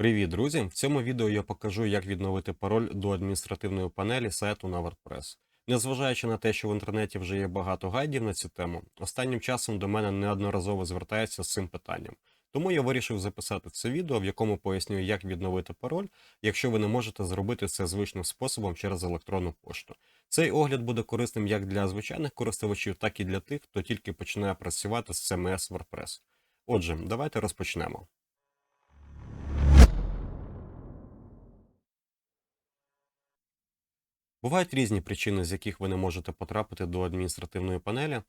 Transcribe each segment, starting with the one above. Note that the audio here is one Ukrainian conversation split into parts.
Привіт, друзі! В цьому відео я покажу, як відновити пароль до адміністративної панелі сайту на WordPress. Незважаючи на те, що в інтернеті вже є багато гайдів на цю тему, останнім часом до мене неодноразово звертаються з цим питанням. Тому я вирішив записати це відео, в якому поясню, як відновити пароль, якщо ви не можете зробити це звичним способом через електронну пошту. Цей огляд буде корисним як для звичайних користувачів, так і для тих, хто тільки починає працювати з CMS WordPress. Отже, давайте розпочнемо. Бувають різні причини, з яких ви не можете потрапити до адміністративної панелі.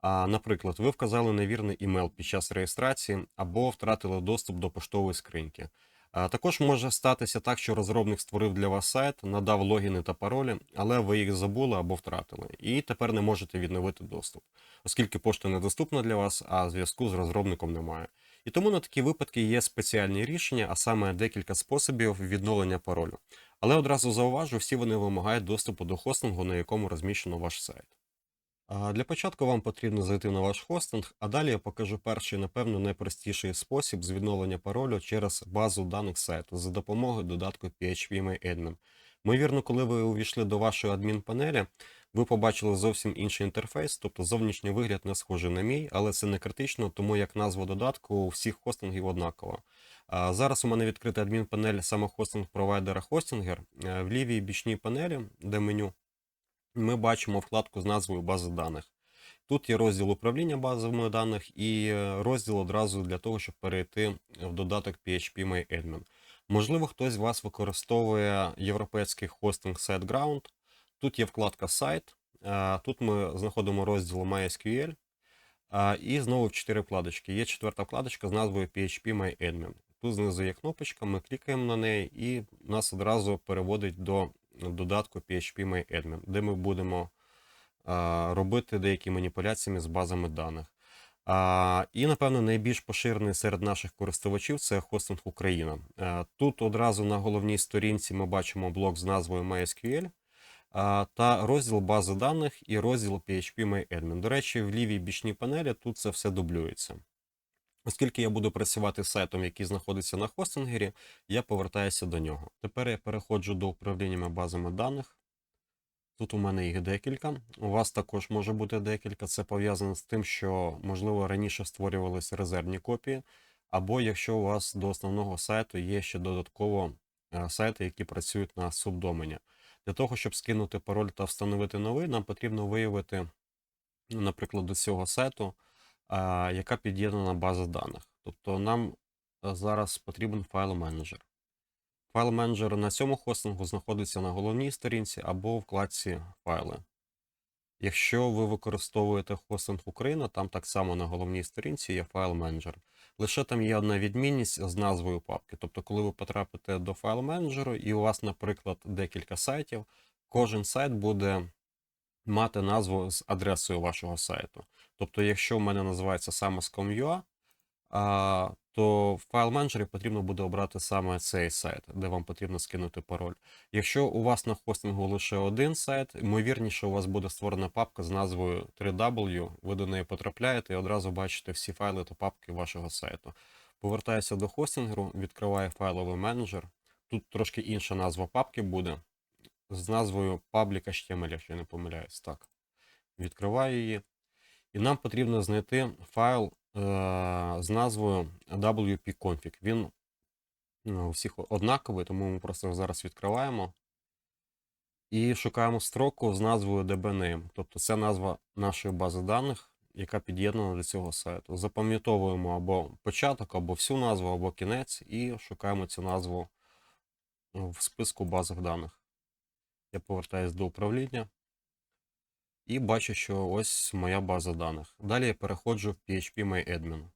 А, наприклад, ви вказали невірний імейл під час реєстрації або втратили доступ до поштової скриньки. А, також може статися так, що розробник створив для вас сайт, надав логіни та паролі, але ви їх забули або втратили, і тепер не можете відновити доступ, оскільки пошта недоступна для вас, а зв'язку з розробником немає. І тому на такі випадки є спеціальні рішення, а саме декілька способів відновлення паролю. Але одразу зауважу, всі вони вимагають доступу до хостингу, на якому розміщено ваш сайт. Для початку вам потрібно зайти на ваш хостинг, а далі я покажу перший, напевно, найпростіший спосіб з відновлення паролю через базу даних сайту за допомогою додатку PHP Ймовірно, коли ви увійшли до вашої адмінпанелі, ви побачили зовсім інший інтерфейс, тобто зовнішній вигляд не схожий на мій, але це не критично, тому як назва додатку у всіх хостингів однакова. Зараз у мене відкрита адмінпанель саме хостинг провайдера Hostinger. Е, В лівій бічній панелі, де меню, ми бачимо вкладку з назвою бази даних. Тут є розділ управління базовими даних і е, розділ одразу для того, щоб перейти в додаток PHP MyAdmin. Можливо, хтось з вас використовує європейський хостинг SiteGround. Тут є вкладка сайт. е, Тут ми знаходимо розділ MySQL. І знову в чотири вкладочки. Є четверта вкладочка з назвою PHP MyAdmin. Тут знизу є кнопочка, ми клікаємо на неї, і нас одразу переводить до додатку PHP MyAdmin, де ми будемо робити деякі маніпуляції з базами даних. А, І, напевно, найбільш поширений серед наших користувачів це хостинг Україна. Тут одразу на головній сторінці ми бачимо блок з назвою MySQL та розділ бази даних і розділ PHP MyAdmin. До речі, в лівій бічній панелі тут це все дублюється. Оскільки я буду працювати з сайтом, який знаходиться на хостингері, я повертаюся до нього. Тепер я переходжу до управління базами даних. Тут у мене їх декілька. У вас також може бути декілька. Це пов'язано з тим, що, можливо, раніше створювалися резервні копії, або якщо у вас до основного сайту є ще додатково е, сайти, які працюють на субдомені. Для того, щоб скинути пароль та встановити новий, нам потрібно виявити, ну, наприклад, до цього сайту яка під'єднана база даних. Тобто нам е, зараз потрібен файл менеджер. Файл менеджер на цьому хостингу знаходиться на головній сторінці або в вкладці файли. Якщо ви використовуєте хостинг Україна, там так само на головній сторінці є файл менеджер. Лише там є одна відмінність з назвою папки. Тобто, коли ви потрапите до файл менеджеру і у вас, наприклад, декілька сайтів, кожен сайт буде мати назву з адресою вашого сайту. Тобто, якщо в мене називається саме Scom.ua, то в файл менеджері потрібно буде обрати саме цей сайт, де вам потрібно скинути пароль. Якщо у вас на хостингу лише один сайт, ймовірніше, у вас буде створена папка з назвою 3W, ви до неї потрапляєте і одразу бачите всі файли та папки вашого сайту. Повертаюся до хостингу, відкриваю файловий менеджер. Тут трошки інша назва папки буде з назвою Public.html, якщо я не помиляюсь. Так. Відкриваю її. І нам потрібно знайти файл е, з назвою wp-config. Він ну, у всіх однаковий, тому ми просто зараз відкриваємо. І шукаємо строку з назвою dbname. Тобто це назва нашої бази даних, яка під'єднана до цього сайту. Запам'ятовуємо або початок, або всю назву, або кінець, і шукаємо цю назву в списку базах даних. Я повертаюсь до управління. І бачу, що ось моя база даних. Далі я переходжу в PHP MyAdmin.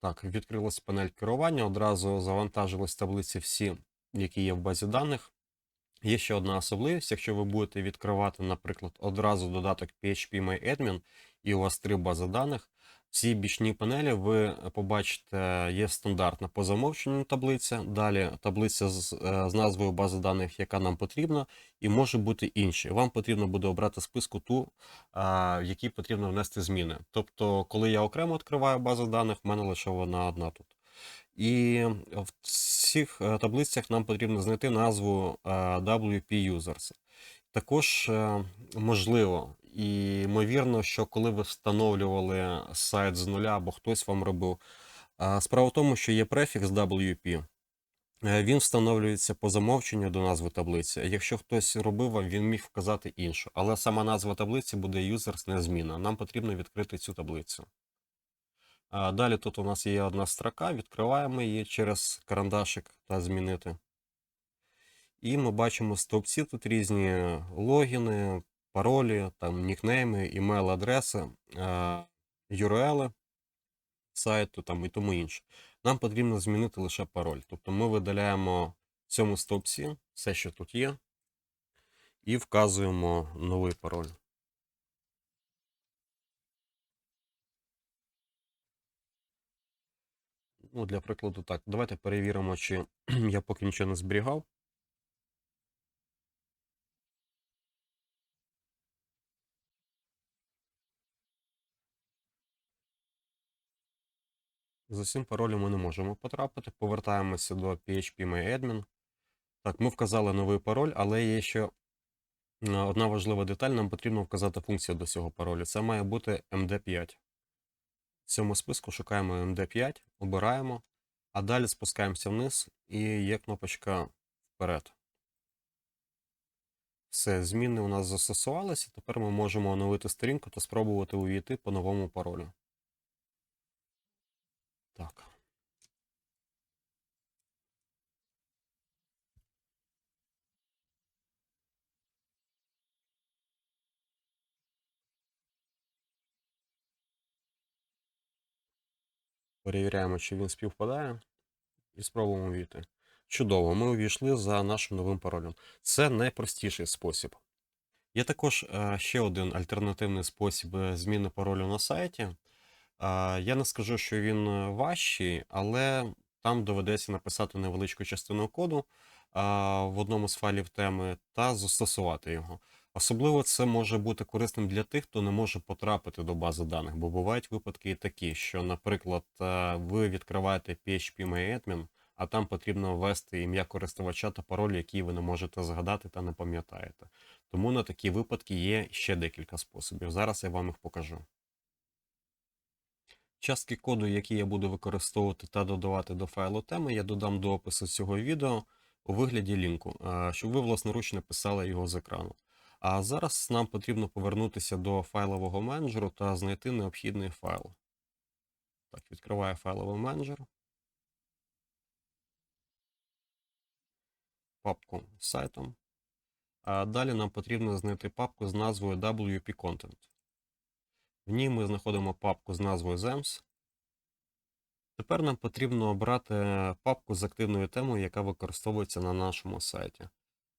Так, відкрилась панель керування, одразу завантажились таблиці всі, які є в базі даних. Є ще одна особливість, якщо ви будете відкривати, наприклад, одразу додаток PHP MyAdmin і у вас три бази даних. В цій бічній панелі ви побачите, є стандартна по замовченню таблиця, далі таблиця з, е, з назвою бази даних, яка нам потрібна, і може бути інші. Вам потрібно буде обрати списку ту, а, в якій потрібно внести зміни. Тобто, коли я окремо відкриваю базу даних, в мене лише вона одна тут. І в цих е, таблицях нам потрібно знайти назву е, WP Users. Також е, можливо і ймовірно, що коли ви встановлювали сайт з нуля або хтось вам робив. Справа в тому, що є префікс WP. Е, Він встановлюється по замовченню до назви таблиці. Якщо хтось робив вам, він міг вказати іншу. Але сама назва таблиці буде users незмінна. Нам потрібно відкрити цю таблицю. Далі тут у нас є одна строка, відкриваємо її через карандашик та змінити. І ми бачимо стовпці тут різні логіни, паролі, там нікнейми, імейл-адреси, URL сайту там і тому інше. Нам потрібно змінити лише пароль. Тобто ми видаляємо в цьому стовпці все, що тут є, і вказуємо новий пароль. Ну, для прикладу, так. Давайте перевіримо, чи я поки нічого не зберігав. За цим паролем ми не можемо потрапити. Повертаємося до PHP Так, ми вказали новий пароль, але є ще е, одна важлива деталь. Нам потрібно вказати функцію до цього паролю. Це має бути MD5. В цьому списку шукаємо MD5, обираємо, а далі спускаємося вниз і є кнопочка вперед. Все, зміни у нас застосувалися. Тепер ми можемо оновити сторінку та спробувати увійти по новому паролю. Так. Перевіряємо, чи він співпадає. І спробуємо увійти. Чудово, ми увійшли за нашим новим паролем. Це найпростіший спосіб. Є також е, ще один альтернативний спосіб е, зміни паролю на сайті. Я не скажу, що він е, важчий, але там доведеться написати невеличку частину коду в одному з файлів теми та застосувати його. Особливо це може бути корисним для тих, хто не може потрапити до бази даних, бо бувають випадки і такі, що, наприклад, е, ви відкриваєте PHP MyAdmin, а там потрібно ввести ім'я користувача та пароль, який ви не можете згадати та не пам'ятаєте. Тому на такі випадки є ще декілька способів. Зараз я вам їх покажу. Частки коду, які я буду використовувати та додавати до файлу теми, я додам до опису цього відео у вигляді лінку, е, щоб ви власноруч написали його з екрану. А зараз нам потрібно повернутися до файлового менеджеру та знайти необхідний файл. Так, відкриваю файловий менеджер. Папку з сайтом. А далі нам потрібно знайти папку з назвою WP Content. В ній ми знаходимо папку з назвою ZEMS. Тепер нам потрібно обрати папку з активною темою, яка використовується на нашому сайті.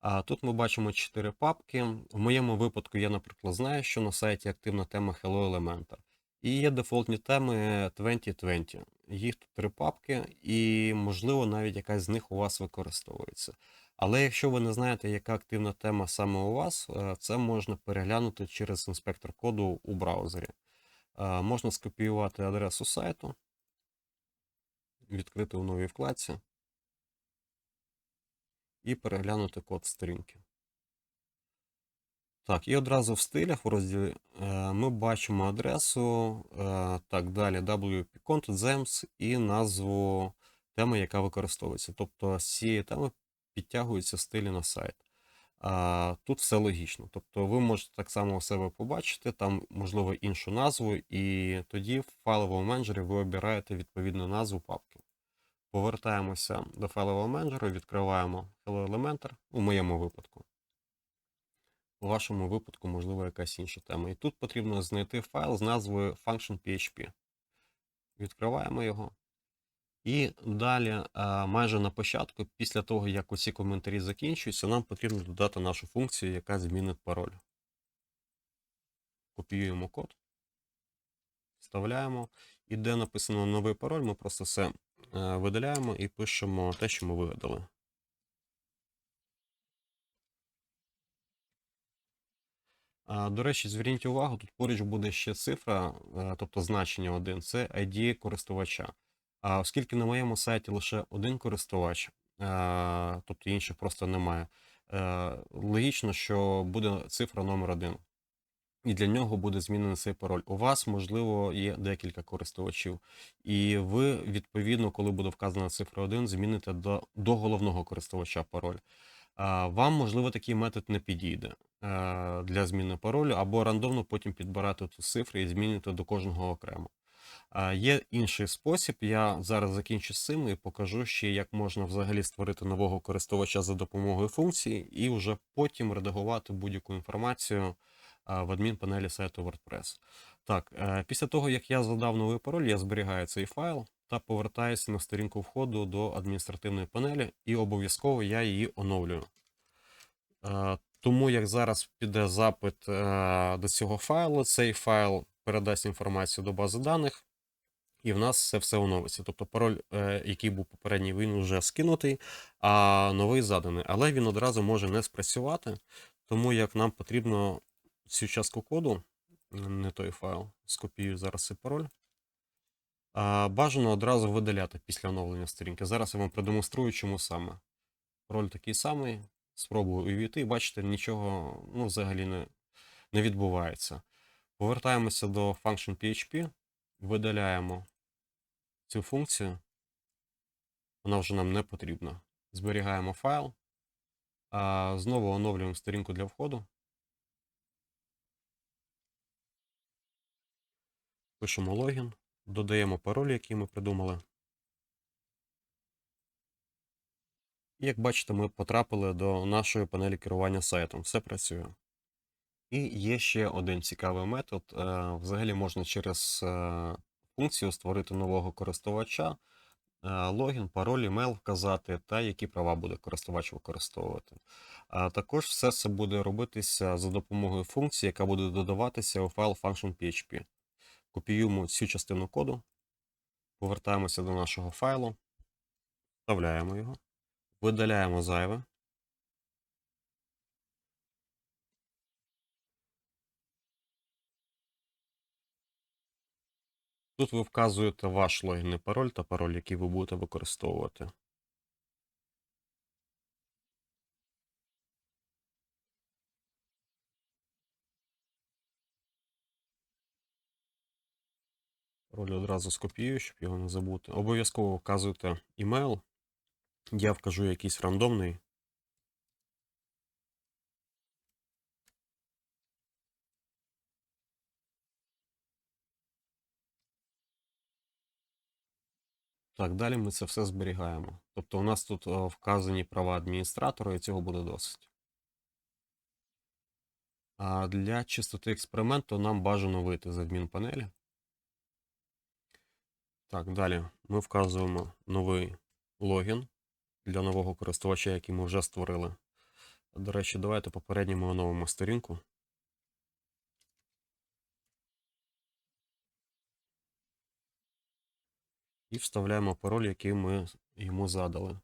А тут ми бачимо 4 папки. В моєму випадку я, наприклад, знаю, що на сайті активна тема Hello Elementor. І є дефолтні теми 2020. Їх тут три папки, і, можливо, навіть якась з них у вас використовується. Але якщо ви не знаєте, яка активна тема саме у вас, е, це можна переглянути через інспектор коду у браузері. Е, Можна скопіювати адресу сайту, відкрити у новій вкладці і переглянути код сторінки. Так, і одразу в стилях в розділі е, ми бачимо адресу, е, так далі, WP Content, ZEMS і назву теми, яка використовується. Тобто з цієї теми підтягуються стилі на сайт. Тут все логічно. Тобто ви можете так само у себе побачити, там, можливо, іншу назву, і тоді в файловому менеджері ви обираєте відповідну назву папки. Повертаємося до файлового менеджеру, відкриваємо Hello Elementor, у моєму випадку. У вашому випадку, можливо, якась інша тема. І тут потрібно знайти файл з назвою function.php. Відкриваємо його. І далі, майже на початку, після того, як усі коментарі закінчуються, нам потрібно додати нашу функцію, яка змінить пароль. Копіюємо код. вставляємо. І де написано новий пароль, ми просто все е, видаляємо і пишемо те, що ми вигадали. До речі, зверніть увагу, тут поруч буде ще цифра, е, тобто значення один, це ID користувача. А оскільки на моєму сайті лише один користувач, е, тобто інших просто немає, е, логічно, що буде цифра номер один. І для нього буде змінений цей пароль. У вас, можливо, є декілька користувачів. І ви, відповідно, коли буде вказана цифра 1, зміните до, до головного користувача пароль. Вам, можливо, такий метод не підійде для зміни паролю, або рандомно потім підбирати ту цифру і змінити до кожного окремо. Є інший спосіб. Я зараз закінчу з цим і покажу ще, як можна взагалі створити нового користувача за допомогою функції, і вже потім редагувати будь-яку інформацію в адмінпанелі сайту WordPress. Так, е, після того, як я задав новий пароль, я зберігаю цей файл та повертаюся на сторінку входу до адміністративної панелі, і обов'язково я її оновлюю. Е, Тому як зараз піде запит е, до цього файлу, цей файл передасть інформацію до бази даних, і в нас це все оновиться. Тобто пароль, е, який був попередній, він вже скинутий, а новий заданий. Але він одразу може не спрацювати, тому як нам потрібно цю частку коду, не той файл, скопію зараз цей пароль. Бажано одразу видаляти після оновлення сторінки. Зараз я вам продемонструю, чому саме. Пароль такий самий. Спробую увійти, бачите, нічого ну, взагалі не, не відбувається. Повертаємося до function PHP, видаляємо цю функцію. Вона вже нам не потрібна. Зберігаємо файл. А, Знову оновлюємо сторінку для входу. Пишемо логін, додаємо пароль, який ми придумали. І як бачите, ми потрапили до нашої панелі керування сайтом. Все працює. І є ще один цікавий метод. Е, Взагалі можна через е, функцію створити нового користувача, е, логін, пароль, імейл вказати та які права буде користувач використовувати. Також все це буде робитися за допомогою функції, яка буде додаватися у файл function.php. Копіюємо цю частину коду, повертаємося до нашого файлу, вставляємо його, видаляємо зайве. Тут ви вказуєте ваш логін і пароль та пароль, який ви будете використовувати. Пароль одразу скопіюю, щоб його не забути. Обов'язково вказуйте імейл. Я вкажу якийсь рандомний. Так, далі ми це все зберігаємо. Тобто у нас тут е, вказані права адміністратора, і цього буде досить. А для чистоти експерименту нам бажано вийти з адмінпанелі. Так, далі ми вказуємо новий логін для нового користувача, який ми вже створили. До речі, давайте попередньо ми оновимо сторінку. І вставляємо пароль, який ми йому задали.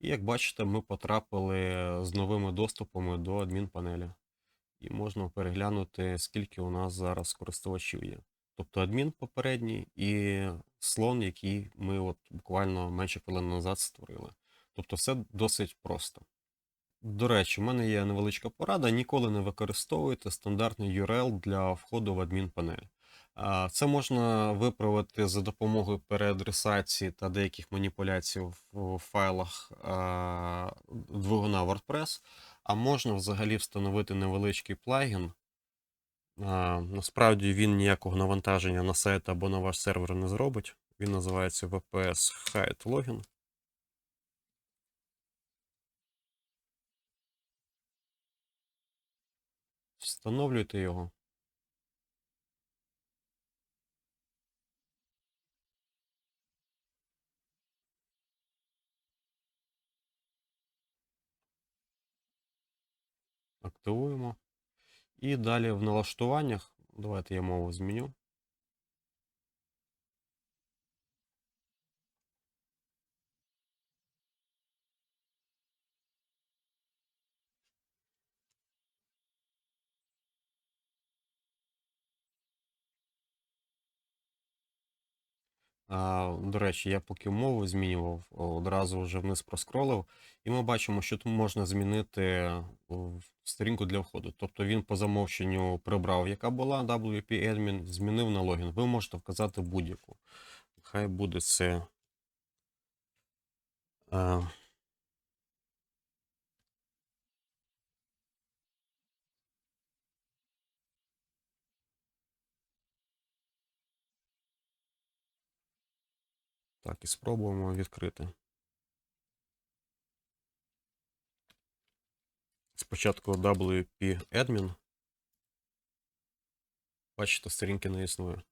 І як бачите, ми потрапили з новими доступами до адмінпанелі. І можна переглянути, скільки у нас зараз користувачів є. Тобто адмін попередній і слон, який ми от буквально менше хвилин назад створили. Тобто все досить просто. До речі, у мене є невеличка порада. Ніколи не використовуйте стандартний URL для входу в адмінпанель. Це можна виправити за допомогою переадресації та деяких маніпуляцій в файлах двигуна WordPress, а можна взагалі встановити невеличкий плагін. Насправді він ніякого навантаження на сайт або на ваш сервер не зробить. Він називається VPS Hide Login. Встановлюйте його. Активуємо. І далі в налаштуваннях Давайте я мову зміню. А, До речі, я поки мову змінював, одразу вже вниз проскролив, і ми бачимо, що тут можна змінити сторінку для входу. Тобто він по замовченню прибрав, яка була WP Admin, змінив на логін. Ви можете вказати будь-яку. Хай буде це. е, Так, і спробуємо відкрити. Спочатку WP Admin. Бачите, сторінки не існує.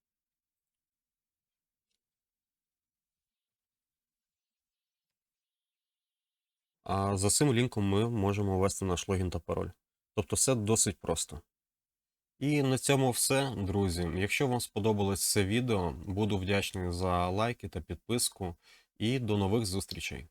А за цим лінком ми можемо ввести наш логін та пароль. Тобто все досить просто. І на цьому все, друзі. Якщо вам сподобалось це відео, буду вдячний за лайки та підписку. І до нових зустрічей.